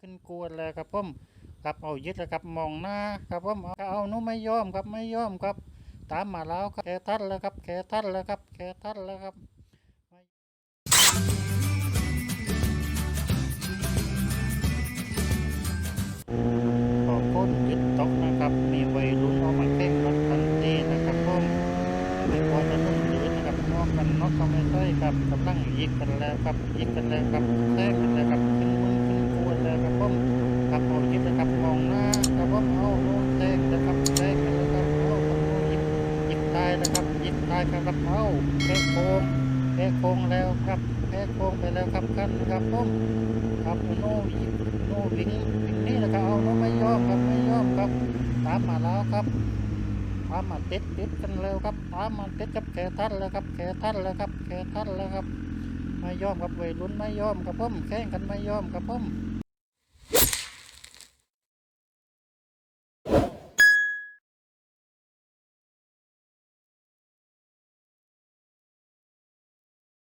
ขึ้นกวนเลยครับผมครับเอายึดแล้วครับมองหน้าครับผมเอาเอาหนูไม่ยอมครับไม่ยอมครับ ตามมาแล้วครับแกทัดแล้วครับแกทัดแล้วครับแกทัดแล้วครับขอบคุณยึดตกนะครับ มีวัยรุ่นออกมาแข่งรถทันทีนะครับผมไม่พอจะนุ่มหรือนะครับมองกันน็อกก็ไม่ใช่ครับกำลังยิงกันแล้วครับยิงกันแล้วครับแทงกันแล้วครับ นะครับยิงตายครับเอาแพ้โค้งแพ้โค้งแล้วครับแพ้โค้งไปแล้วครับกันครับผมครับโน่ยิงโน่วิ่งวิ่งนี่นะครับเอาโน่ไม่ยอมครับไม่ยอมครับตามมาแล้วครับตามมาติดติดกันแล้วครับตามมาติดกับแขทันแล้วครับแขทันแล้วครับแขทันแล้วครับไม่ยอมครับเวรุ่นไม่ยอมครับผมแข่งกันไม่ยอมครับผม